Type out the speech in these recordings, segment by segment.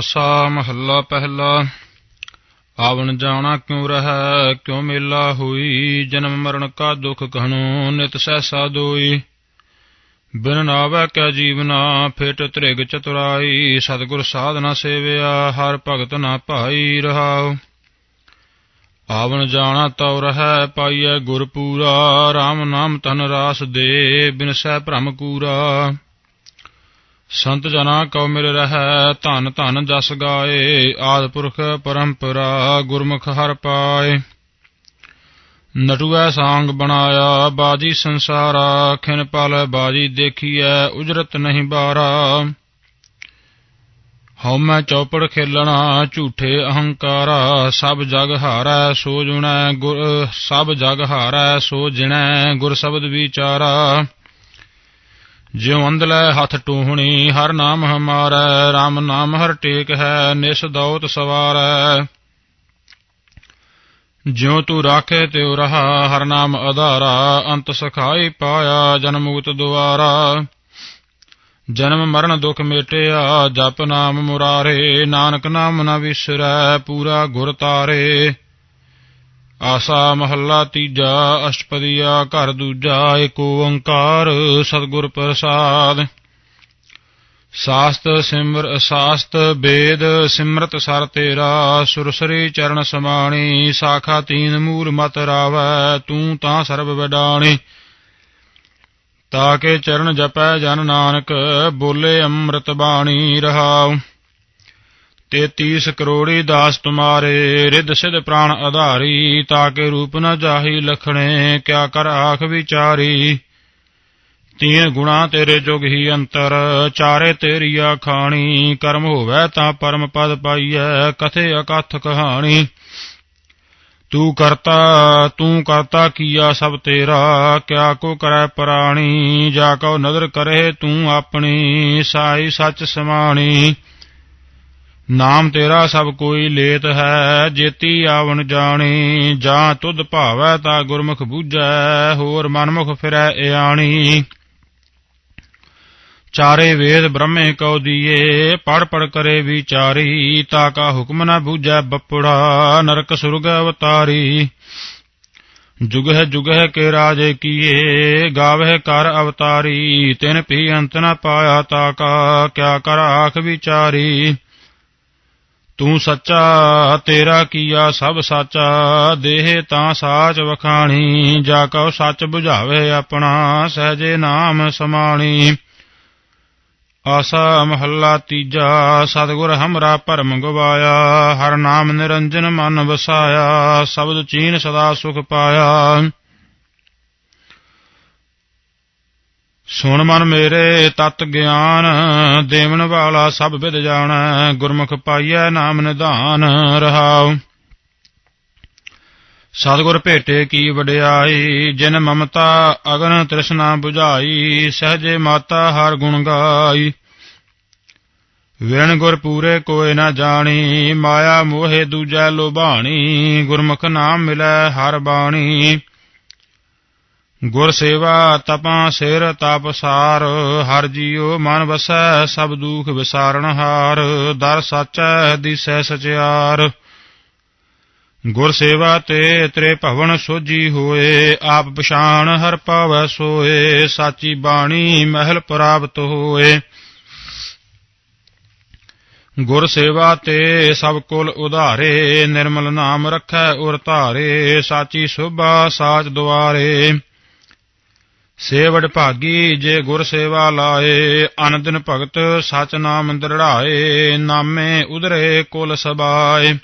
ਆਸਾ ਮਹੱਲਾ ਪਹਿਲਾ। ਆਵਣ ਜਾਣਾ ਕਿਉ ਰਹੈ, ਕਿਉ ਮੇਲਾ ਹੋਈ? ਜਨਮ ਮਰਨ ਕਾ ਦੁਖ ਕਹਨੋ ਨਿਤ ਸਹਿਸਾ ਦੋਈ। ਬਿਨ ਨਾਵੈ ਕੈ ਜੀਵਨਾ ਫਿਟ ਤ੍ਰਿਗ ਚਤੁਰਾਈ। ਸਤਿਗੁਰ ਸਾਧਨਾ ਸੇਵਿਆ, ਹਰ ਭਗਤ ਨਾ ਭਾਈ ਰਹਾਉ। ਆਵਣ ਜਾਣਾ ਤਉ ਰਹੈ, ਪਾਈਐ ਗੁਰ ਪੂਰਾ। RAM ਨਾਮ ਤਨ ਰਾਸ ਦੇ, ਬਿਨ ਸਹਿ ਭ੍ਰਮ ਕੂਰਾ। ਸੰਤ ਜਨਾ ਕਉ ਮਿਲ ਰਹੈ, ਧਨ ਧਨ ਜਸ ਗਾਏ, ਆਦ ਪੁਰਖ ਪਰੰਪਰਾ ਗੁਰਮੁਖ ਹਰ ਪਾਏ। ਨਟੂਐ ਸਾੰਗ ਬਣਾਇਆ, ਬਾਜੀ ਸੰਸਾਰਾ, ਖਿਨ ਪਲ ਬਾਜੀ ਦੇਖੀਐ, ਉਜਰਤ ਨਹੀਂ ਬਾਰਾ। ਹਉਮੈ ਚੌਪੜ ਖੇਲਣਾ, ਝੂਠੇ ਅਹੰਕਾਰਾ, ਸਭ ਜਗ ਹਾਰੈ ਸੋ ਜੁਣੈ ਗੁਰ, ਸਭ ਜਗ ਹਾਰੈ ਸੋ ਜਿਣੈ, ਗੁਰ ਸ਼ਬਦ ਵਿਚਾਰਾ। ਜਿਉ ਅੰਧਲੇ ਹੱਥ ਟੂਹਣੀ, ਹਰ ਨਾਮ ਹਮਾਰੈ RAM ਨਾਮ ਹਰ ਟੇਕ ਹੈ, ਨਿਸ ਦੌਤ ਸਵਾਰੈ। ਜਿਉ ਤੂੰ ਰਾਖੇ ਤਿਉ ਰਹਾ, ਹਰ ਨਾਮ ਆਧਾਰਾ ਅੰਤ ਸਖਾਈ ਪਾਇਆ ਜਨਮ ਮੁਕਤ ਦੁਆਰਾ। ਜਨਮ ਮਰਨ ਦੁਖ ਮੇਟਿਆ, ਜਪ ਨਾਮ ਮੁਰਾਰੇ, ਨਾਨਕ ਨਾਮ ਨ ਵਿਸਰੈ, ਪੂਰਾ ਗੁਰ ਤਾਰੇ। ਆਸਾ ਮਹੱਲਾ ਤੀਜਾ, ਅਸ਼ਟਪਦੀਆ, ਘਰ ਦੂਜਾ ਏਕ ਓੰਕਾਰ, ਸਤਿਗੁਰ ਪ੍ਰਸਾਦ। ਸਾਸਤ ਸਿਮਰ, ਸਾਸਤ ਵੇਦ ਸਿਮਰਤ ਸਰ ਤੇਰਾ, ਸੁਰਸਰੀ ਚਰਨ ਸਮਾਣੀ, ਸਾਖਾ ਤੀਨ ਮੂਲ ਮਤ ਰਾਵੈ, ਤੂੰ ਤਾਂ ਸਰਬ ਵਡਾਣੀ। ਤਾਕੇ ਚਰਨ ਜਪੈ ਜਨ ਨਾਨਕ, ਬੋਲੇ ਅੰਮ੍ਰਿਤ ਬਾਣੀ ਰਹਾਉ। ਤੇਤੀਸ ਕਰੋੜੀ ਦਾਸ ਤੁਮਾਰੇ, ਰਿੱਧ ਸਿਧ ਪ੍ਰਾਣ ਆਧਾਰੀ ਤਾਕੇ ਰੂਪ ਨ ਜਾਹੀ ਲਖਣੇ, ਕਿਆ ਕਰ ਆਖ ਵਿਚਾਰੀ? ਤੀਨ ਗੁਣਾ ਤੇਰੇ ਜੁਗ ਹੀ ਅੰਤਰ, ਚਾਰੇ ਤੇਰੀਆ ਖਾਣੀ, ਕਰਮ ਹੋਵੇ ਤਾਂ ਪਰਮ ਪਦ ਪਾਈਐ, ਕਥੇ ਅਕਥ ਕਹਾਣੀ? ਤੂੰ ਕਰਤਾ ਤੂੰ ਕਰਤਾ ਕੀਆ ਸਭ ਤੇਰਾ, ਕਿਆ ਕੋ ਕਰੈ ਪ੍ਰਾਣੀ, ਜਾ ਕਉ ਨਦਰ ਕਰੇ ਤੂੰ ਆਪਣੀ, ਸਾਈ ਸੱਚ ਸਮਾਣੀ। ਨਾਮ ਤੇਰਾ ਸਭ ਕੋਈ ਲੇਤ ਹੈ, ਜੇਤੀ ਆਵਣ ਜਾਣੀ, ਜਾਂ ਤੁਧ ਭਾਵੈ ਤਾ ਗੁਰਮੁਖ ਬੂਝੈ, ਹੋਰ ਮਨਮੁਖ ਫਿਰੈ ਇਆਣੀ। ਚਾਰੇ ਵੇਦ ਬ੍ਰਹਮੇ ਕਉ ਦੀਏ ਪੜ ਪੜ ਕਰੇ ਵਿਚਾਰੀ, ਤਾ ਕਾ ਹੁਕਮ ਨ ਬੂਝੈ ਬਪੜਾ, ਨਰਕ ਸੁਰਗ ਅਵਤਾਰੀ। ਜੁਗਹਿ ਜੁਗਹਿ ਕੇ ਰਾਜੇ ਕੀਏ, ਗਾਵਹਿ ਕਰ ਅਵਤਾਰੀ, ਤਿਨ ਪੀ ਅੰਤ ਨ ਪਾਇਆ ਤਾ ਕਾ, ਕਿਆ ਕਰ ਆਖ ਵਿਚਾਰੀ। ਤੂੰ ਸੱਚਾ, ਤੇਰਾ ਕੀਆ ਸਭ ਸਾਚਾ, ਦੇਹ ਤਾਂ ਸਾਚ ਵਖਾਣੀ, ਜਾ ਕਉ ਸੱਚ 부ਝਾਵੇ ਆਪਣਾ, ਸਹਜੇ ਨਾਮ ਸਮਾਣੀ। ਆਸਾ ਮਹੱਲਾ ਤੀਜਾ, ਸਤਿਗੁਰ ਹਮਰਾ ਭਰਮ ਗਵਾਇਆ, ਹਰ ਨਾਮ ਨਿਰੰਜਨ ਮਨ ਵਸਾਇਆ, ਸ਼ਬਦ ਚੀਨ ਸਦਾ ਸੁਖ ਪਾਇਆ। ਸੁਣ ਮਨ ਮੇਰੇ, ਤਤ ਗਿਆਨ, ਦੇਵਨ ਵਾਲਾ ਸਭ ਵਿਦ ਜਾਣੈ, ਗੁਰਮੁਖ ਪਾਈਐ ਨਾਮ ਨਿਧਾਨ ਰਹਾਉ। ਸਤਿਗੁਰ ਭੇਟੇ ਕੀ ਵਡਿਆਈ, ਜਿਨ ਮਮਤਾ ਅਗਨ ਤ੍ਰਿਸ਼ਨਾ 부ਝਾਈ ਸਹਜੇ ਮਾਤਾ ਹਰ ਗੁਣ ਗਾਈ। ਵਿਣ ਗੁਰ ਪੂਰੇ ਕੋਇ ਨਾ ਜਾਣੀ, ਮਾਇਆ ਮੋਹਿ ਦੂਜੈ ਲੋਭਾਣੀ, ਗੁਰਮੁਖ ਨਾਮ ਮਿਲੈ ਹਰ ਬਾਣੀ। ਗੁਰ ਸੇਵਾ ਤਪਾਂ ਸਿਰ ਤਪ ਸਾਰ, ਹਰ ਜੀਉ ਮਨ ਵਸੈ, ਸਭ ਦੁਖ ਵਿਸਾਰਣ ਹਾਰ, ਦਰ ਸਾਚੈ, ਦਿਸੈ ਸਚਿਆਰ। ਗੁਰ ਸੇਵਾ ਤੇ ਤ੍ਰੇ ਭਵਨ ਸੋਜੀ ਹੋਏ, ਆਪ ਪਛਾਣ ਹਰ ਪਾਵੈ ਸੋਏ, ਸਾਚੀ ਬਾਣੀ ਮਹਿਲ ਪ੍ਰਾਪਤ ਹੋਏ। ਗੁਰ ਸੇਵਾ ਤੇ ਸਭ ਕੁਲ ਉਧਾਰੇ, ਨਿਰਮਲ ਨਾਮ ਰਖੈ ਉਰ ਧਾਰੇ, ਸਾਚੀ ਸੁਭਾ ਸਾਚ ਦੁਆਰੇ। ਸੇਵੜ ਭਾਗੀ ਜੇ ਗੁਰ ਸੇਵਾ ਲਾਏ ਅਨ ਭਗਤ ਸਚ ਨਾਮ ਦਰੜਾਏ, ਨਾਮੇ ਉਧਰੇ ਕੁਲ ਸਬਾਏ।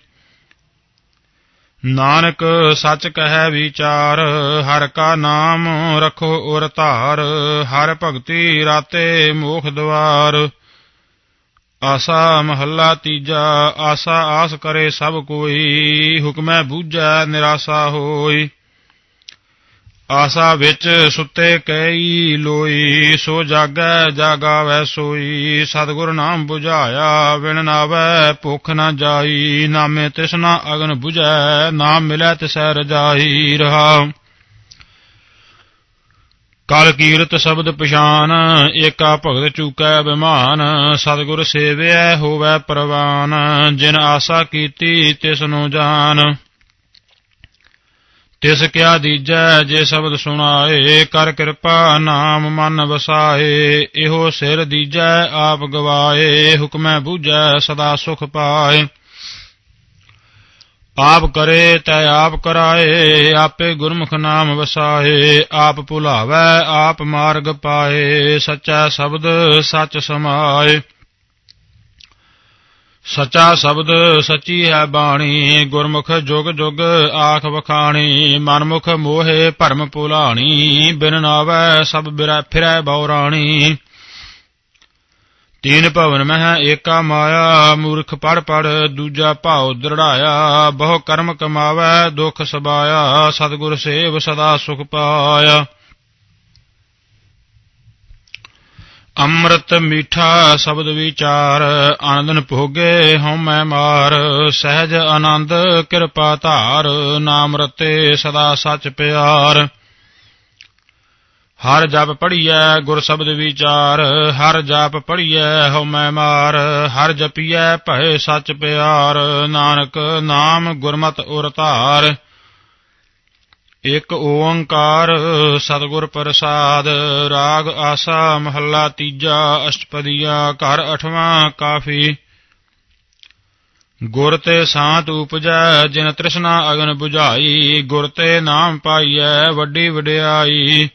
ਨਾਨਕ ਸੱਚ ਕਹੈ ਵਿਚਾਰ, ਹਰ ਕਾ ਨਾਮ ਰਖੋ ਉਰ ਧਾਰ, ਹਰ ਭਗਤੀ ਰਾਤੇ ਮੋਖ ਦਵਾਰ। ਆਸਾ ਮਹੱਲਾ ਤੀਜਾ, ਆਸਾ ਆਸ ਕਰੇ ਸਭ ਕੋਈ, ਹੁਕਮੈ ਬੂਝੈ ਨਿਰਾਸਾ ਹੋਈ। ਆਸਾ ਵਿੱਚ ਸੁੱਤੇ ਕਈ ਲੋਈ, ਸੋ ਜਾਗੈ ਜਾਗਾਵੈ ਸੋਈ। ਸਤਿਗੁਰ ਨਾਮ 부ਝਾਇਆ ਵਿਣ ਨਾਵੈ ਭੁਖ ਨਾ ਜਾਈ। ਨਾਮੇ ਤਿਸਨਾ ਅਗਨ 부ਝੈ ਨਾਮ ਮਿਲੈ ਤਿਸੈ ਰਜਾਈ। ਰਹਾ। ਕਲ ਕੀਰਤ ਸ਼ਬਦ ਪਛਾਨ, ਏਕਾ ਭਗਤ ਚੂਕੈ ਬਿਮਾਨ। ਸਤਿਗੁਰ ਸੇਵਿਐ ਹੋਵੈ ਪ੍ਰਵਾਨ, ਜਿਨ ਆਸਾ ਕੀਤੀ ਤਿਸ ਨੂੰ ਜਾਣ ਤਿਸ ਕਿਆ ਦੀਜੈ ਜੇ ਸ਼ਬਦ ਸੁਣਾਏ, ਕਰ ਕਿਰਪਾ ਨਾਮ ਮਨ ਵਸਾਏ। ਇਹੋ ਸਿਰ ਦੀਜੈ, ਆਪ ਗਵਾਏ, ਹੁਕਮੈ ਬੂਝੈ, ਸਦਾ ਸੁਖ ਪਾਏ। ਆਪ ਕਰੇ ਤੈ ਆਪ ਕਰਾਏ, ਆਪੇ ਗੁਰਮੁਖ ਨਾਮ ਵਸਾਏ। ਆਪ ਭੁਲਾਵੈ, ਆਪ ਮਾਰਗ ਪਾਏ, ਸੱਚਾ ਸ਼ਬਦ ਸੱਚ ਸਮਾਏ। ਸੱਚਾ ਸ਼ਬਦ ਸੱਚੀ ਹੈ ਬਾਣੀ, ਗੁਰਮੁਖ ਜੁਗ ਜੁਗ ਆਖ ਵਖਾਣੀ, ਮਨਮੁਖ ਮੋਹੇ ਭਰਮ ਭੁਲਾਣੀ, ਬਿਨ ਨਾਵੈ ਸਭ ਬਿਰੈ ਫਿਰੈ ਬਉਰਾਣੀ ਤੀਨ ਭਵਨ ਮਹਿ ਏਕਾ ਮਾਇਆ, ਮੂਰਖ ਪੜ ਪੜ ਦੂਜਾ ਭਾਉ ਦ੍ਰਿੜਾਇਆ, ਬਹੁ ਕਰਮ ਕਮਾਵੈ ਦੁਖ ਸਬਾਇਆ, ਸਤਿਗੁਰ ਸੇਵ ਸਦਾ ਸੁਖ ਪਾਇਆ। ਅੰਮ੍ਰਿਤ ਮੀਠਾ ਸ਼ਬਦ ਵਿਚਾਰ, ਆਨੰਦਨ ਭੋਗੇ ਹਉ ਮੈਂ ਮਾਰ, ਸਹਿਜ ਆਨੰਦ ਕਿਰਪਾ ਧਾਰ, ਨਾਮ ਰਤੇ ਸਦਾ ਸੱਚ ਪਿਆਰ। ਹਰ ਜਪ ਪੜੀਐ ਗੁਰ ਸ਼ਬਦ ਵਿਚਾਰ, ਹਰ ਜਪ ਪੜੀਐ ਹਉ ਮੈਂ ਮਾਰ, ਹਰ ਜਪੀਐ ਭੈ ਸੱਚ ਪਿਆਰ, ਨਾਨਕ ਨਾਮ ਗੁਰਮਤਿ ਉਰ ਧਾਰ। ਇਕ ਓੰਕਾਰ ਸਤਿਗੁਰ ਪ੍ਰਸਾਦ, ਰਾਗ ਆਸਾ ਮਹੱਲਾ ਤੀਜਾ, ਅਸ਼ਟਪਦੀਆ, ਘਰ ਅਠਵਾਂ, ਕਾਫੀ। ਗੁਰ ਤੇ ਸਾਤ ਉਪਜੈ, ਜਿਨ ਤ੍ਰਿਸ਼ਨਾ ਅਗਨ 부ਝਾਈ ਗੁਰ ਤੇ ਨਾਮ ਪਾਈਐ, ਵੱਡੀ ਵਡਿਆਈ।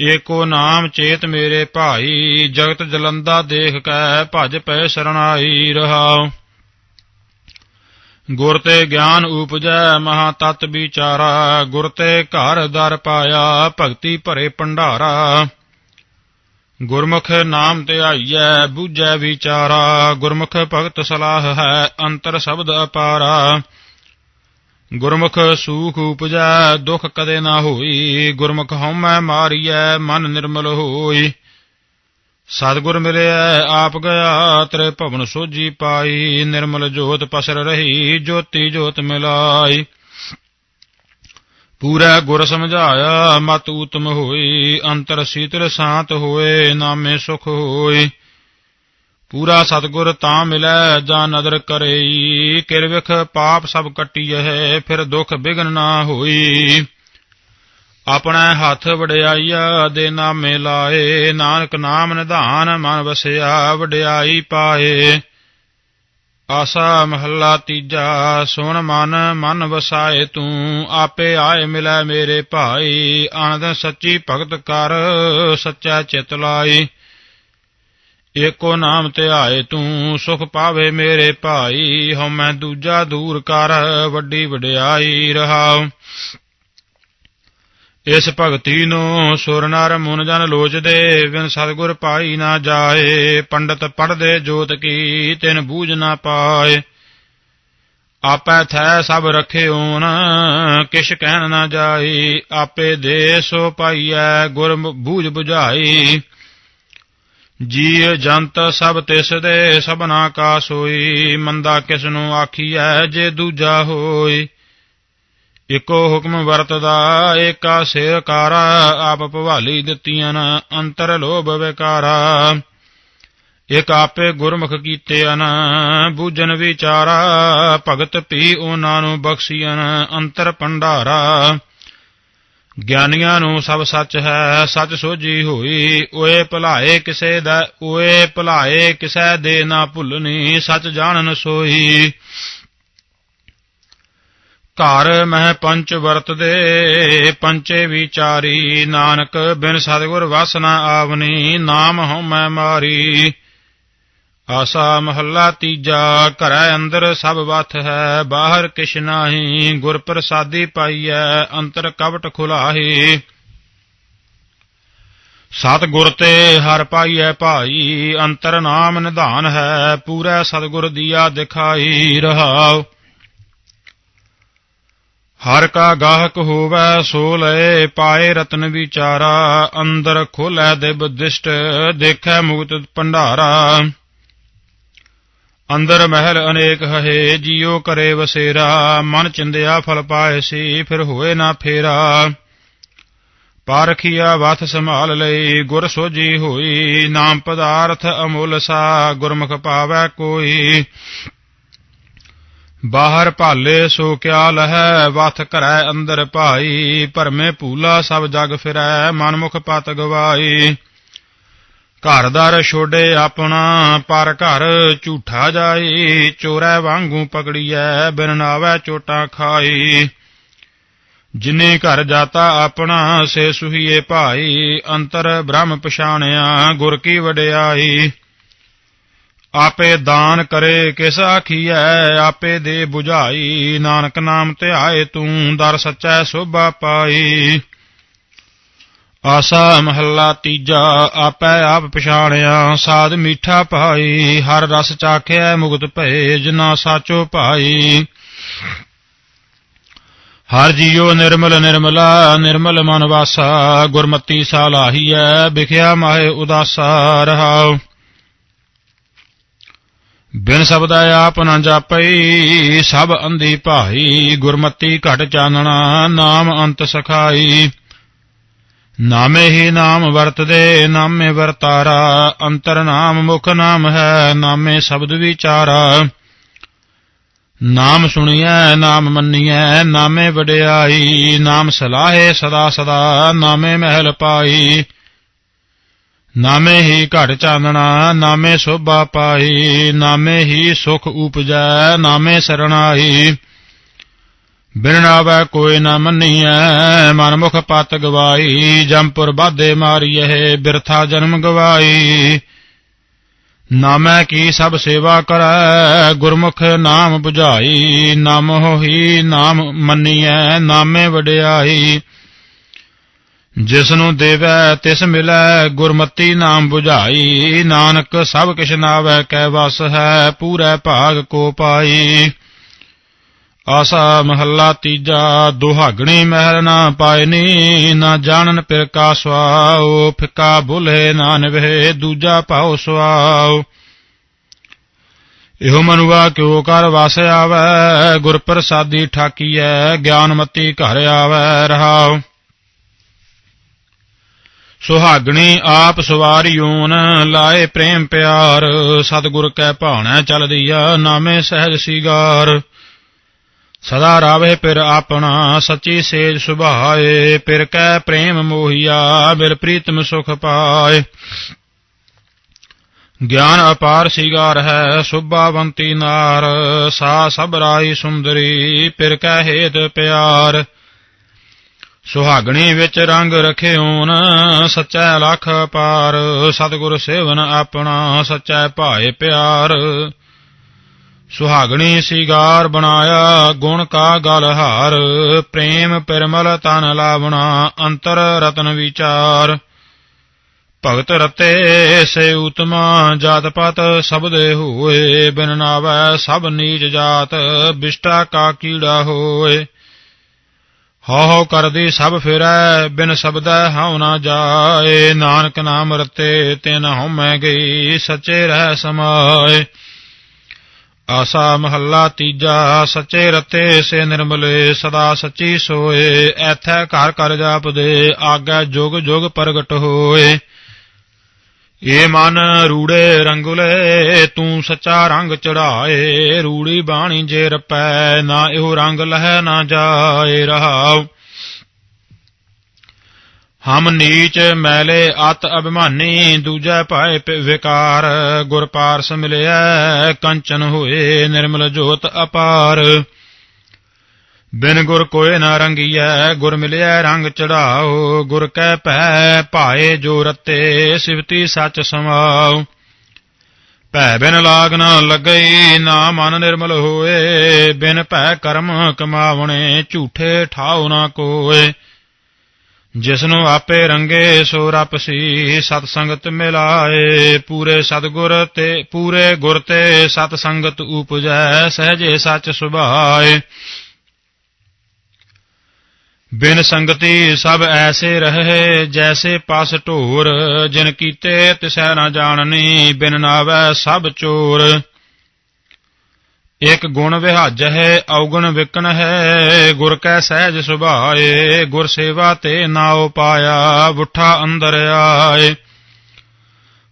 ਏਕੋ ਨਾਮ ਚੇਤ ਮੇਰੇ ਭਾਈ, ਜਗਤ ਜਲੰਦਾ ਦੇਖ ਕੈ, ਭਜ ਪੈ ਸਰਣਾਈ ਰਹਾਉ। ਗੁਰ ਤੇ ਗਿਆਨ ਉਪਜੈ, ਮਹਾ ਤਤ ਵਿਚਾਰਾ, ਗੁਰ ਤੇ ਘਰ ਦਰ ਪਾਇਆ, ਭਗਤੀ ਭਰੇ ਭੰਡਾਰਾ। ਗੁਰਮੁਖ ਨਾਮ ਧਿਆਈਐ ਬੂਝੈ ਵਿਚਾਰਾ, ਗੁਰਮੁਖ ਭਗਤ ਸਲਾਹ ਹੈ, ਅੰਤਰ ਸ਼ਬਦ ਅਪਾਰਾ। ਗੁਰਮੁਖ ਸੂਖ ਉਪਜੈ, ਦੁਖ ਕਦੇ ਨਾ ਹੋਈ, ਗੁਰਮੁਖ ਹਉਮੈ ਮਾਰੀਐ, ਮਨ ਨਿਰਮਲ ਹੋਈ। ਸਤਿਗੁਰ ਮਿਲਿਆ ਆਪ ਗਿਆ ਤੇਰੇ ਭਵਨ ਸੋਜੀ ਪਾਈ, ਨਿਰਮਲ ਜੋਤ ਪਸਰ ਰਹੀ, ਜੋਤੀ ਜੋਤ ਮਿਲਾਈ। ਪੂਰਾ ਗੁਰ ਸਮਝਾਇਆ, ਮਤ ਉਤਮ ਹੋਈ, ਅੰਤਰ ਸੀਤਲ ਸ਼ਾਂਤ ਹੋਏ, ਨਾਮੇ ਸੁਖ ਹੋਈ। ਪੂਰਾ ਸਤਿਗੁਰ ਤਾਂ ਮਿਲੈ, ਜਾਂ ਨਦਰ ਕਰਈ, ਕਿਰਵਿਖ ਪਾਪ ਸਭ ਕੱਟੀਐ, ਫਿਰ ਦੁਖ ਬਿਗਨ ਨਾ ਹੋਈ। ਆਪਣੇ ਹੱਥ ਵਡਿਆਈਆ ਦੇ ਨਾਮੇ ਲਾਏ, ਨਾਨਕ ਨਾਮ ਨਿਧਾਨ ਮਨ ਵਸਿਆ, ਵਡਿਆਈ ਪਾਏ। ਆਸਾ ਮਹੱਲਾ ਤੀਜਾ, ਸੁਣ ਮਨ ਮਨ ਵਸਾਏ ਤੂੰ, ਆਪੇ ਆਏ ਮਿਲੈ ਮੇਰੇ ਭਾਈ, ਆਨੰਦ ਸੱਚੀ ਭਗਤ ਕਰ, ਸੱਚਾ ਚਿਤ ਲਾਈ। ਏਕੋ ਨਾਮ ਤੇ ਆਏ ਤੂੰ, ਸੁਖ ਪਾਵੇ ਮੇਰੇ ਭਾਈ ਹਉ ਮੈਂ ਦੂਜਾ ਦੂਰ ਕਰ, ਵੱਡੀ ਵਡਿਆਈ ਰਹਾਉ। ਇਸ ਭਗਤੀ ਨੂੰ ਸੁਰ ਨਰ ਮਨ ਜਨ ਲੋਚਦੇ, ਬਿਨ ਸਤਗੁਰ ਪਾਈ ਨਾ ਜਾਏ, ਪੰਡਤ ਪੜਦੇ ਜੋਤ ਕੀ, ਤਿਨ ਬੂਝ ਨਾ ਪਾਏ। ਆਪੈ ਥੈ ਸਭ ਰਖਿਓਨ ਕਿਛ ਕਹਿਣ ਨਾ ਜਾਈ, ਆਪੇ ਦੇ ਸੋ ਪਾਈਐ, ਗੁਰ ਬੂਝ 부ਝਾਈ ਜੀ ਜੰਤ ਸਭ ਤਿਸ ਦੇ ਸਭਨਾ ਕਾ ਸੋਈ, ਮੰਦਾ ਕਿਸ ਨੂੰ ਆਖੀਐ, ਜੇ ਦੂਜਾ ਹੋਈ। ਇਕੋ ਹੁਕਮ ਵਰਤਦਾ, ਏਕਾ ਸਿਰ ਕਾਰਾ ਆਪ ਭਵਾਲੀ ਦਿੱਤੀਆਂ ਅੰਤਰ ਲੋਭ ਵਿਕਾਰਾ। ਇਕ ਆਪੇ ਗੁਰਮੁਖ ਕੀਤੇ ਅਨ ਬੂਝਨ ਵਿਚਾਰਾ, ਭਗਤ ਪੀ ਉਹਨਾਂ ਨੂੰ ਬਖਸ਼ੀਆਂ ਅੰਤਰ ਭੰਡਾਰਾ। ਗਿਆਨੀਆਂ ਨੂੰ ਸਭ ਸੱਚ ਹੈ, ਸੱਚ ਸੋਝੀ ਹੋਈ, ਓਏ ਭਲਾਏ ਕਿਸੇ ਦਾ, ਓਏ ਭਲਾਏ ਕਿਸੇ ਦੇ ਨਾ ਭੁੱਲਣੀ, ਸੱਚ ਜਾਣਨ ਸੋਈ। ਘਰ ਮਹਿ ਪੰਚ ਵਰਤਦੇ, ਪੰਚੇ ਵਿਚਾਰੀ। ਨਾਨਕ ਬਿਨ ਸਤਿਗੁਰ ਵਸ ਨਾ ਆਵਨੀ, ਨਾਮ ਹਉ ਮੈਂ ਮਾਰੀ। ਆਸਾ ਮਹੱਲਾ ਤੀਜਾ, ਘਰੈ ਅੰਦਰ ਸਭ ਵਥ ਹੈ, ਬਾਹਰ ਕਿਛ ਨਾਹੀ। ਗੁਰ ਪ੍ਰਸਾਦੀ ਪਾਈਐ, ਅੰਤਰ ਕਵਟ ਖੁਲਾਹੀ। ਸਤ ਗੁਰ ਤੇ ਹਰ ਪਾਈਐ ਭਾਈ, ਅੰਤਰ ਨਾਮ ਨਿਧਾਨ ਹੈ, ਪੂਰਾ ਸਤਗੁਰ ਦੀਆ ਦਿਖਾਈ ਰਹਾਉ। ਹਰ ਕਾ ਗਾਹਕ ਹੋਵੈ ਸੋ ਲਏ, ਪਾਏ ਰਤਨ ਵਿਚਾਰਾ, ਅੰਦਰ ਖੋਲੈ ਦੇ ਬੁੱਧਿਸ਼ਟ ਦੇਖੈ ਮੁਕਤ ਭੰਡਾਰਾ। ਅੰਦਰ ਮਹਿਲ ਅਨੇਕ ਹੈ ਜੀਉ ਕਰੇ ਵਸੇਰਾ, ਮਨ ਚਿੰਦਿਆ ਫਲ ਪਾਏ ਸੀ, ਫਿਰ ਹੋਏ ਨਾ ਫੇਰਾ। ਪਾਰਖੀਆ ਵਥ ਸੰਭਾਲ ਲਈ, ਗੁਰ ਸੋਜੀ ਹੋਈ, ਨਾਮ ਪਦਾਰਥ ਅਮੁੱਲ ਸਾ, ਗੁਰਮੁਖ ਪਾਵੈ ਕੋਈ। ਬਾਹਰ ਭਾਲੇ ਸੋ ਕਿਆ ਲਹੈ, ਵਥ ਘਰੈ ਅੰਦਰ ਭਾਈ, ਭਰਮੇ ਭੂਲਾ ਸਭ ਜਗ ਫਿਰੈ, ਮਨਮੁਖ ਪਤ ਗਵਾਈ। ਘਰ ਦਰ ਛੋਡੇ ਆਪਣਾ, ਪਰ ਘਰ ਝੂਠਾ ਜਾਈ, ਚੋਰੈ ਵਾਂਗੂ ਪਕੜੀਐ ਬਿਨ ਨਾਵੈ ਚੋਟਾਂ ਖਾਈ। ਜਿਨੇ ਘਰ ਜਾਤਾ ਆਪਣਾ, ਸੇ ਸੁਹੀਏ ਭਾਈ, ਅੰਤਰ ਬ੍ਰਹਮ ਪਛਾਣਿਆ, ਗੁਰ ਕੀ ਵਡਿਆਈ। ਆਪੇ ਦਾਨ ਕਰੇ ਕਿਸ ਆਖੀਐ, ਆਪੇ ਦੇ 부ਝਾਈ ਨਾਨਕ ਨਾਮ ਧਿਆਏ, ਤੂੰ ਦਰ ਸੱਚੈ ਸੋਭਾ ਪਾਈ। ਆਸਾ ਮਹੱਲਾ ਤੀਜਾ, ਆਪੈ ਆਪ ਪਛਾਣਿਆ, ਸਾਧ ਮੀਠਾ ਭਾਈ ਹਰ ਰਸ ਚਾਖਿਆ ਮੁਕਤ ਭਏ ਜਿਨਾ ਸਾਚੋ ਭਾਈ। ਹਰ ਜੀਉ ਨਿਰਮਲ ਨਿਰਮਲਾ, ਨਿਰਮਲ ਮਨ ਵਾਸਾ। ਗੁਰਮਤੀ ਸਾਲਾਹੀਐ ਵਿਖਿਆ ਮਾਹੇ ਉਦਾਸਾ ਰਹਾਉ ਬਿਨ ਸਬਦਾ ਆਪ ਨ ਜਾਪਈ, ਸਭ ਅੰਧੀ ਭਾਈ, ਗੁਰਮਤੀ ਘਟ ਚਾਨਣਾ, ਨਾਮ ਅੰਤ ਸਖਾਈ। ਨਾਮੇ ਹੀ ਨਾਮ ਵਰਤਦੇ, ਨਾਮੇ ਵਰਤਾਰਾ, ਅੰਤਰ ਨਾਮ ਮੁਖ ਨਾਮ ਹੈ, ਨਾਮੇ ਸ਼ਬਦ ਵਿਚਾਰਾ। ਨਾਮ ਸੁਣੀਐ, ਨਾਮ ਮੰਨੀਐ, ਨਾਮੇ ਵਡਿਆਈ, ਨਾਮ ਸਲਾਹੇ ਸਦਾ ਸਦਾ, ਨਾਮੇ ਮਹਿਲ ਪਾਈ। ਨਾਮੇ ਹੀ ਘੜ ਚਾਨਣਾ, ਨਾਮੇ ਸੋਭਾ ਪਾਈ ਨਾਮੇ ਹੀ ਸੁਖ ਉਪਜੈ, ਨਾਮੇ ਸਰਣਾਈ ਬਿਨ ਨਾਵੈ ਕੋਈ ਨਾ ਮੰਨੀਐ ਮਨਮੁਖ ਪਤ ਗਵਾਈ ਜੰਪੁਰ ਬਾਧੇ ਮਾਰੀਐ, ਬਿਰਥਾ ਜਨਮ ਗਵਾਈ ਨਾਮੈ ਕੀ ਸਭ ਸੇਵਾ ਕਰੈ, ਗੁਰਮੁਖ ਨਾਮ 부ਝਾਈ ਨਾਮੋ ਹੀ ਨਾਮ ਮੰਨੀਐ, ਨਾਮੇ ਵਡਿਆਈ ਜਿਸ ਨੂੰ ਦੇਵੈ ਤਿਸ ਮਿਲੈ, ਗੁਰਮਤੀ ਨਾਮ 부ਝਾਈ ਨਾਨਕ ਸਭ ਕਿਛ ਨਾਵੈ, ਕੈ ਵਸ ਹੈ, ਪੂਰੇ ਭਾਗ ਕੋ ਪਾਈ। ਆਸਾ ਮਹੱਲਾ ਤੀਜਾ, ਦੁਹਾਗਣੀ ਮਹਿਲ ਨਾ ਪਾਇਨੀ ਨਾ ਜਾਣਨ ਪਿਰ ਕਾ ਸਵਾਉ ਫਿੱਕਾ ਬੁਲੇ ਨਾਨਵੇ ਦੂਜਾ ਭਾਉ ਸਵਾਉ ਇਹੋ ਮਨੁਆ ਕਿਉ ਕਰ ਵਸ ਆਵੈ ਗੁਰ ਪ੍ਰਸਾਦੀ ਠਾਕੀਐ, ਗਿਆਨਮਤੀ ਘਰ ਆਵੈ ਰਹਾਉ। ਸੁਹਾਗਣੀ ਆਪ ਸਵਾਰਿਓਨ ਲਾਏ ਪ੍ਰੇਮ ਪਿਆਰ, ਸਤਿਗੁਰ ਕੈ ਭਾਣੈ ਚਲਦੀਆ ਨਾਮੇ ਸਹਿਜ ਸੀਗਾਰ। ਸਦਾ ਰਾਵੇ ਪਿਰ ਆਪਣਾ, ਸੱਚੀ ਸੇਜ ਸੁਭਾਏ ਪਿਰ ਕੈ ਪ੍ਰੇਮ ਮੋਹੀਆ ਬਿਰ ਪ੍ਰੀਤਮ ਸੁਖ ਪਾਏ। ਗਿਆਨ ਅਪਾਰ ਸਿਗਾਰ ਹੈ, ਸੁਭਾਵੰਤੀ ਨਾਰ, ਸਾ ਸਬਰਾਈ ਸੁੰਦਰੀ ਪਿਰ ਕੈ ਹੇਤ ਪਿਆਰ। ਸੁਹਾਗਣੀ ਵਿੱਚ ਰੰਗ ਰਖਿਓਨ ਸੱਚੈ ਲਖ ਪਾਰ। ਸਤਿਗੁਰ ਸੇਵਨ ਆਪਣਾ, ਸੱਚੈ ਭਾਏ ਪਿਆਰ। ਸੁਹਾਗਣੀ ਸ਼ਿਗਾਰ ਬਣਾਇਆ, ਗੁਣ ਕਾ ਗਲ ਹਾਰ। ਪ੍ਰੇਮ ਪਰਮਲ ਤਨ ਲਾਵਣਾ, ਅੰਤਰ ਰਤਨ ਵਿਚਾਰ। ਭਗਤ ਰਤੇ ਸੇ ਉਤਮਾ, ਜਾਤ ਪਤ ਸਬਦੇ ਹੋਏ। ਬਿਨ ਨਾਵੈ ਸਭ ਨੀਚ ਜਾਤ, ਬਿਸ਼ਟਾ ਕਾ ਕੀੜਾ ਹੋਏ। ਹਉ ਹਉ ਕਰਦੀ ਸਭ ਫਿਰੈ, ਬਿਨ ਸਬਦੈ ਹਉ ਨਾ ਜਾਏ। ਨਾਨਕ ਨਾਮ ਰਤੇ ਤਿਨ ਹਉ ਮੈਂ ਗਈ, ਸੱਚੇ ਰਹਿ ਸਮਾਏ। ਆਸਾ ਮਹੱਲਾ ਤੀਜਾ, ਸੱਚੇ ਰਤੇ ਸੇ ਨਿਰਮਲੇ, ਸਦਾ ਸੱਚੀ ਸੋਏ। ਐਥੈ ਘਰ ਘਰ ਜਾਪਦੇ, ਆਗੈ ਜੁਗ ਜੁਗ ਪ੍ਰਗਟ ਹੋਏ। ਏ ਮਨ ਰੂੜੇ ਰੰਗੁਲੇ, ਤੂੰ ਸੱਚਾ ਰੰਗ ਚੜਾਏ, ਰੂੜੀ ਬਾਣੀ ਜੇ ਰਪੈ, ਨਾ ਇਹੋ ਰੰਗ ਲਹਿ ਨਾ ਜਾਏ ਰਹਾਉ। ਹਮ ਨੀਚ ਮੈਲੇ ਅਤ ਅਭਿਮਾਨੀ, ਦੂਜੈ ਭਾਏ ਪਿ- ਵਿਕਾਰ, ਗੁਰ ਪਾਰਸ ਮਿਲਿਆ ਕੰਚਨ ਹੋਏ ਨਿਰਮਲ ਜੋਤ ਅਪਾਰ। ਬਿਨ ਗੁਰ ਕੋਏ ਨਾ ਰੰਗੀਐ, ਗੁਰ ਮਿਲਿਆ ਰੰਗ ਚੜਾਓ, ਗੁਰ ਕੈ ਭੈ ਭਾਏ ਜੋ ਰਤੇ ਸਿਵਤੀ ਸੱਚ ਸਮਾਉ ਭੈ ਬਿਨ ਲਾਗ ਨਾ ਲੱਗਈ, ਨਾ ਮਨ ਨਿਰਮਲ ਹੋਏ, ਬਿਨ ਭੈ ਕਰਮ ਕਮਾਵਣੇ, ਝੂਠੇ ਠਾਉ ਨਾ ਕੋਏ। ਜਿਸਨੂੰ ਆਪੇ ਰੰਗੇ, ਸੋ ਰਪਸੀ ਸਤ ਸੰਗਤ ਮਿਲਾਏ, ਪੂਰੇ ਸਤਗੁਰ ਤੇ, ਪੂਰੇ ਗੁਰ ਤੇ ਸਤ ਸੰਗਤ ਉਪਜੈ, ਸਹਜੇ ਸੱਚ ਸੁਭਾਏ। ਬਿਨ ਸੰਗਤੀ ਸਭ ਐਸੇ ਰਹੇ, ਜੈਸੇ ਪਾਸ ਢੋਰ, ਜਿਨ ਕੀਤੇ ਤਿਸੈ ਨਾ ਜਾਣਨੀ, ਬਿਨ ਨਾਵੈ ਸਭ ਚੋਰ। ਇਕ ਗੁਣ ਵਿਹਾਜ ਹੈ, ਔਗਣ ਵਿਕਣ ਹੈ, ਗੁਰ ਕੈ ਸਹਿਜ ਸੁਭਾਏ, ਗੁਰ ਸੇਵਾ ਤੇ ਨਾਉ ਪਾਇਆ, ਬੁੱਠਾ ਅੰਦਰ ਆਏ।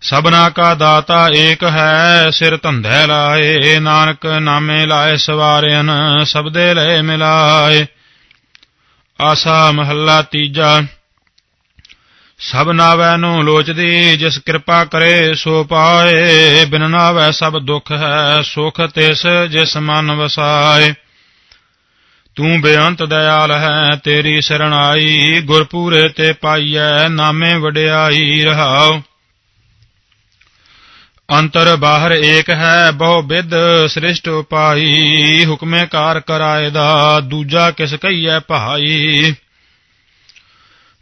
ਸਭਨਾ ਕਾ ਦਾਤਾ ਏਕ ਹੈ, ਸਿਰ ਧੰਧੈ ਲਾਏ, ਨਾਨਕ ਨਾਮੇ ਲਾਏ ਸਵਾਰਿਆਨ ਸਬਦੇ ਲੈ ਮਿਲਾਏ। ਆਸਾ ਮਹੱਲਾ ਤੀਜਾ। ਸਭ ਨਾਵੈ ਨੂੰ ਲੋਚਦੀ, ਜਿਸ ਕਿਰਪਾ ਕਰੇ ਸੋ ਪਾਏ। ਬਿਨ ਨਾਵੈ ਸਭ ਦੁੱਖ ਹੈ, ਸੁਖ ਤਿਸ ਜਿਸ ਮਨ ਵਸਾਏ। ਤੂੰ ਬੇਅੰਤ ਦਇਆਲ ਹੈ, ਤੇਰੀ ਸਰਣਾਈ ਗੁਰਪੂਰੇ ਤੇ ਪਾਈਐ, ਨਾਮੇ ਵਡਿਆਈ ਰਹਾਓ ਅੰਤਰ ਬਾਹਰ ਏਕ ਹੈ, ਬਹੁ ਵਿਦ ਸ੍ਰਿਸ਼ਟ ਉਪਾਈ। ਹੁਕਮੇ ਕਾਰ ਕਰਾਏ ਦਾ, ਦੂਜਾ ਕਿਸ ਕਹੀਐ ਭਾਈ?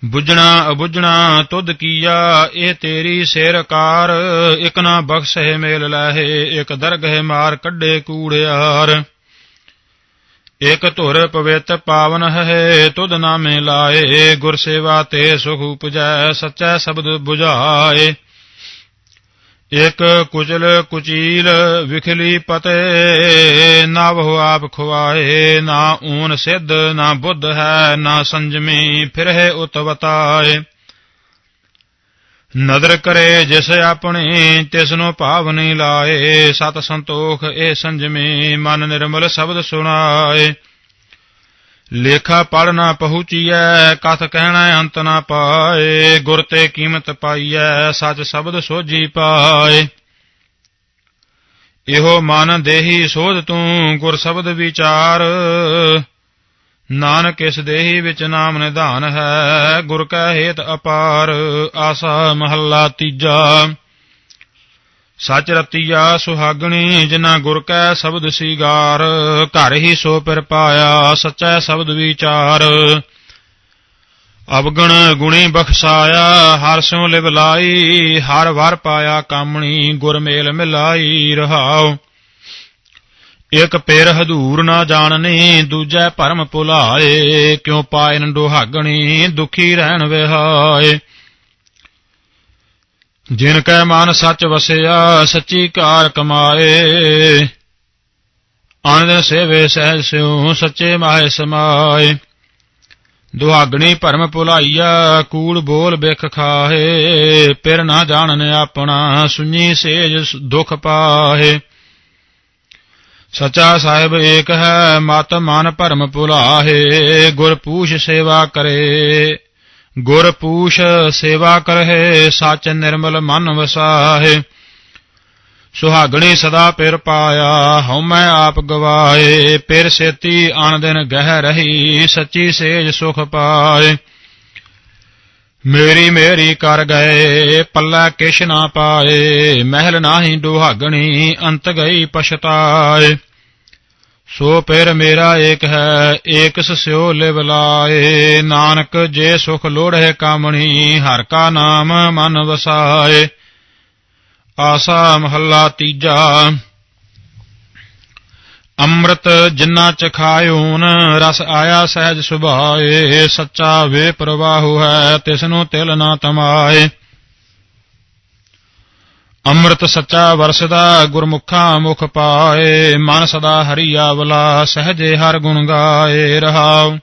ਬੁੱਝਣਾ ਅਬੁੱਝਣਾ, ਤੁਧ ਕੀਆ, ਇਹ ਤੇਰੀ ਸਿਰਕਾਰ। ਇਕ ਨਾ ਬਖਸ਼ੇ ਮੇਲ ਲਹੇ, ਇਕ ਦਰਗਹਿ ਮਾਰ ਕੱਢੇ ਕੂੜਿਆਰ। ਇਕ ਧੁਰ ਪਵਿੱਤ ਪਾਵਨ ਹੈ, ਤੁਧ ਨਾਮੇ ਲਾਏ। ਗੁਰ ਸੇਵਾ ਤੇ ਸੁਖ ਉਪਜੈ, ਸਚੈ ਸ਼ਬਦ 부ਝਾਏ ਇਕ ਕੁਚਲ ਕੁਚੀਲ ਵਿਖਲੀ ਪਤੇ, ਨਾ ਬਹੁ ਆਪ ਖੁਆਏ, ਨਾ ਊਨ ਸਿੱਧ, ਨਾ ਬੁੱਧ ਹੈ, ਨਾ ਸੰਜਮੀ ਫਿਰ ਉਤਵਤਾਏ। ਨਦਰ ਕਰੇ ਜਿਸ ਆਪਣੀ, ਤਿਸ ਨੂੰ ਭਾਵ ਨਹੀਂ ਲਾਏ, ਸਤ ਸੰਤੋਖ ਇਹ ਸੰਜਮੀ, ਮਨ ਨਿਰਮਲ ਸ਼ਬਦ ਸੁਣਾਏ। ਲੇਖਾ ਪੜ ਨਾ ਪਹੁੰਚੀਐ, ਕਥ ਕਹਿਣਾ ਅੰਤ ਨਾ ਪਾਏ, ਗੁਰ ਤੇ ਕੀਮਤ ਪਾਈਐ, ਸੱਚ ਸ਼ਬਦ ਸੋਝੀ ਪਾਏ। ਇਹੋ ਮਨ ਦੇਹੀ ਸੋਧ ਤੂੰ, ਗੁਰ ਸ਼ਬਦ ਵਿਚਾਰ। ਨਾਨਕ ਇਸ ਦੇਹੀ ਵਿੱਚ ਨਾਮ ਨਿਧਾਨ ਹੈ, ਗੁਰ ਕੈ ਹੇਤ ਅਪਾਰ, ਆਸਾ ਮਹੱਲਾ ਤੀਜਾ। ਸਚ ਰਤੀਆ ਸੁਹਾਗਣੀ ਜਿਨਾ ਗੁਰ ਕੈ ਸ਼ਬਦ ਸੀਗਾਰ, ਘਰ ਹੀ ਸੋ ਪਿਰ ਪਾਇਆ, ਸਚੈ ਸ਼ਬਦ ਵਿਚਾਰ। ਅਵਗਣ ਗੁਣੀ ਬਖਸਾਇਆ, ਹਰ ਸਿਉ ਲਿਵ ਲਾਈ, ਹਰ ਵਰ ਪਾਇਆ ਕਾਮਣੀ, ਗੁਰ ਮੇਲ ਮਿਲਾਈ ਰਹਾਉ। ਇਕ ਪੇਰ ਹਦੂਰ ਨਾ ਜਾਣਨੀ, ਦੂਜੈ ਭਰਮ ਭੁਲਾਏ, ਕਿਉ ਪਾਇਨ ਦੁਹਾਗਣੀ ਦੁਖੀ ਰਹਿਣ ਵਿਹਾਏ। ਜਿਨ ਕੈ ਮਨ ਸੱਚ ਵਸਿਆ, ਸੱਚੀ ਕਾਰ ਕਮਾਏ। ਆਨੰਦ ਸੇਵੇ ਸਹਿਜ ਸਿਉ, ਸੱਚੇ ਮਾਏ ਸਮਾਏ। ਦੁਹਾਗਣੀ ਭਰਮ ਭੁਲਾਈਆ ਕੂੜ ਬੋਲ ਬਿਖ ਖਾਹੇ ਪਿਰ ਨਾ ਜਾਣਨ ਆਪਣਾ ਸੁਣੀ ਸੇਜ ਦੁਖ ਪਾਹੇ ਸਚਾ ਸਾਹਿਬ ਏਕ ਹੈ, ਮਤ ਮਨ ਭਰਮ ਭੁਲਾਹੇ। ਗੁਰ ਪੂਛ ਸੇਵਾ ਕਰੇ। ਗੁਰ ਪੂਛ ਸੇਵਾ ਕਰਹਿ, ਸਚ ਨਿਰਮਲ ਮਨ ਵਸਾਹੇ। ਸੁਹਾਗਣੀ ਸਦਾ ਪਿਰ ਪਾਇਆ ਹਉਮੈ ਆਪ ਗਵਾਏ। ਪਿਰ ਸੇਤੀ ਆਣ ਦਿਨ ਗਹਿ ਰਹੀ, ਸੱਚੀ ਸੇਜ ਸੁਖ ਪਾਏ। ਮੇਰੀ ਮੇਰੀ ਕਰ ਗਏ, ਪੱਲਾ ਕਿਛ ਨਾ ਪਾਏ। ਮਹਿਲ ਨਾਹੀ ਦੁਹਾਗਣੀ, ਅੰਤ ਗਈ ਪਛਤਾਏ। ਸੋ ਪਿਰ ਮੇਰਾ ਏਕ ਹੈ, ਏਕਸ ਸਿਓ ਲਿਵ ਲਾਏ। ਨਾਨਕ ਜੇ ਸੁਖ ਲੋੜੈ ਕਾਮਣੀ, ਹਰ ਕਾ ਨਾਮ ਮਨ ਵਸਾਏ। ਆਸਾ ਮਹੱਲਾ ਤੀਜਾ। ਅੰਮ੍ਰਿਤ ਜਿੰਨਾ ਚਖਾਇਓਨ ਰਸ ਆਇਆ ਸਹਿਜ ਸੁਭਾਏ। ਸੱਚਾ ਵੇ ਪ੍ਰਵਾਹੁ ਹੈ ਤਿਸ ਨੂੰ ਤਿਲ ਨਾ ਤਮਾਏ। ਅੰਮ੍ਰਿਤ ਸੱਚਾ ਵਰਸਦਾ ਗੁਰਮੁਖਾਂ ਮੁਖ ਪਾਏ, ਮਨ ਸਦਾ ਹਰੀ ਆਵਲਾ ਸਹਜੇ ਹਰ ਗੁਣ ਗਾਏ ਰਹਾਉ।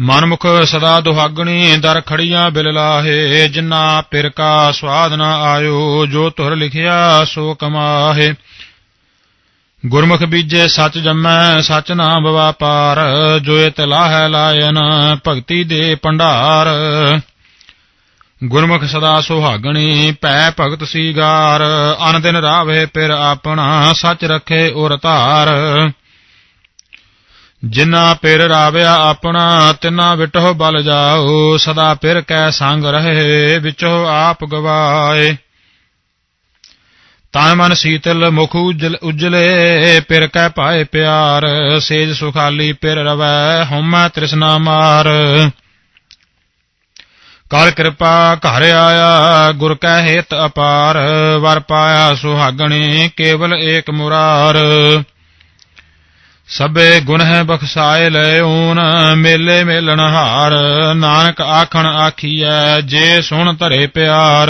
ਮਨ ਮੁਖ ਸਦਾ ਦੁਹਾਗਣੀ, ਦਰ ਖੜੀਆਂ ਬਿਲ ਲਾਹੇ, ਜਿਨਾ ਪਿਰ ਕਾ ਸਵਾਦ ਨ ਆਇਓ, ਜੋ ਤੁਰ ਲਿਖਿਆ ਸੋ ਕਮਾਹੇ। ਗੁਰਮੁਖ ਬੀਜੇ ਸਚ ਜੰਮੈ, ਸਚ ਨਾਮ ਵਪਾਰ, ਜੋ ਇਤ ਲਾਹੈ ਲਾਇਨ, ਭਗਤੀ ਦੇ ਭੰਡਾਰ। ਗੁਰਮੁਖ ਸਦਾ ਸੁਹਾਗਣੀ, ਭੈ ਭਗਤ ਸੀਗਾਰ, ਅਨ ਦਿਨ ਰਾਵੇ ਪਿਰ ਆਪਣਾ ਸੱਚ ਰਖੇ ਉਰ ਧਾਰ। ਜਿਨਾ ਪਿਰ ਰਾਵਿਆ ਆਪਣਾ, ਤਿਨਾ ਵਿਟੋ ਬਲ ਜਾਓ, ਸਦਾ ਪਿਰ ਕੈ ਸੰਗ ਰਹੇ ਵਿਚੋ ਆਪ ਗਵਾਏ। ਤਾਂ ਮਨ ਸੀਤਲ ਮੁਖ ਉਜਲੇ ਪਿਰ ਕੈ ਪਾਏ ਪਿਆਰ, ਸੇਜ ਸੁਖਾਲੀ ਪਿਰ ਰਵੈ, ਹਉਮੈ ਤ੍ਰਿਸ਼ਨਾ ਮਾਰ। ਕਰ ਕਿਰਪਾ ਘਰ ਆਇਆ, ਗੁਰ ਕੈ ਹੇਤ ਅਪਾਰ, ਵਰ ਪਾਇਆ ਸੁਹਾਗਣੀ, ਕੇਵਲ ਏਕ ਮੁਰਾਰ। ਸਭੇ ਗੁਣ ਹੈ ਬਖਸਾਏ ਲੈ ਓਨ ਮੇਲੇ ਮੇਲਣ ਹਾਰ, ਨਾਨਕ ਆਖਣ ਆਖੀਐ, ਜੇ ਸੁਣ ਧਰੇ ਪਿਆਰ।